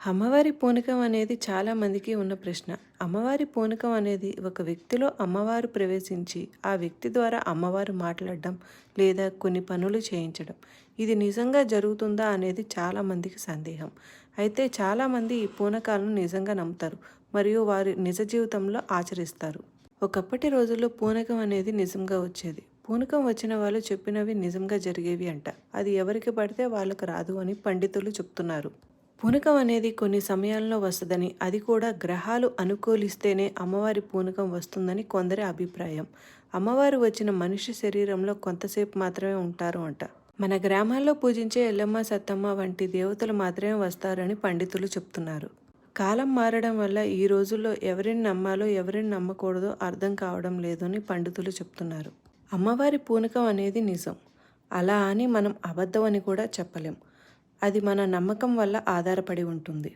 అమ్మవారి పూనకం అనేది చాలామందికి ఉన్న ప్రశ్న. అమ్మవారి పూనకం అనేది ఒక వ్యక్తిలో అమ్మవారు ప్రవేశించి ఆ వ్యక్తి ద్వారా అమ్మవారు మాట్లాడడం లేదా కొన్ని పనులు చేయించడం. ఇది నిజంగా జరుగుతుందా అనేది చాలామందికి సందేహం. అయితే చాలామంది ఈ పూనకాలను నిజంగా నమ్ముతారు మరియు వారి నిజ జీవితంలో ఆచరిస్తారు. ఒకప్పటి రోజుల్లో పూనకం అనేది నిజంగా వచ్చేది. పూనకం వచ్చిన వాళ్ళు చెప్పినవి నిజంగా జరిగేవి అంట. అది ఎవరికి పడితే వాళ్ళకు రాదు అని పండితులు చెప్తున్నారు. పూనకం అనేది కొన్ని సమయాల్లో వస్తుందని అది కూడా గ్రహాలు అనుకూలిస్తేనే అమ్మవారి పూనకం వస్తుందని కొందరి అభిప్రాయం. అమ్మవారు వచ్చిన మనిషి శరీరంలో కొంతసేపు మాత్రమే ఉంటారు అంట. మన గ్రామాల్లో పూజించే ఎల్లమ్మ సత్తమ్మ వంటి దేవతలు మాత్రమే వస్తారని పండితులు చెప్తున్నారు. కాలం మారడం వల్ల ఈ రోజుల్లో ఎవరిని నమ్మాలో ఎవరిని నమ్మకూడదో అర్థం కావడం లేదని పండితులు చెప్తున్నారు. అమ్మవారి పూనకం అనేది నిజం. అలా అని మనం అబద్ధం అని కూడా చెప్పలేం. అది మన నమ్మకం వల్ల ఆధారపడి ఉంటుంది.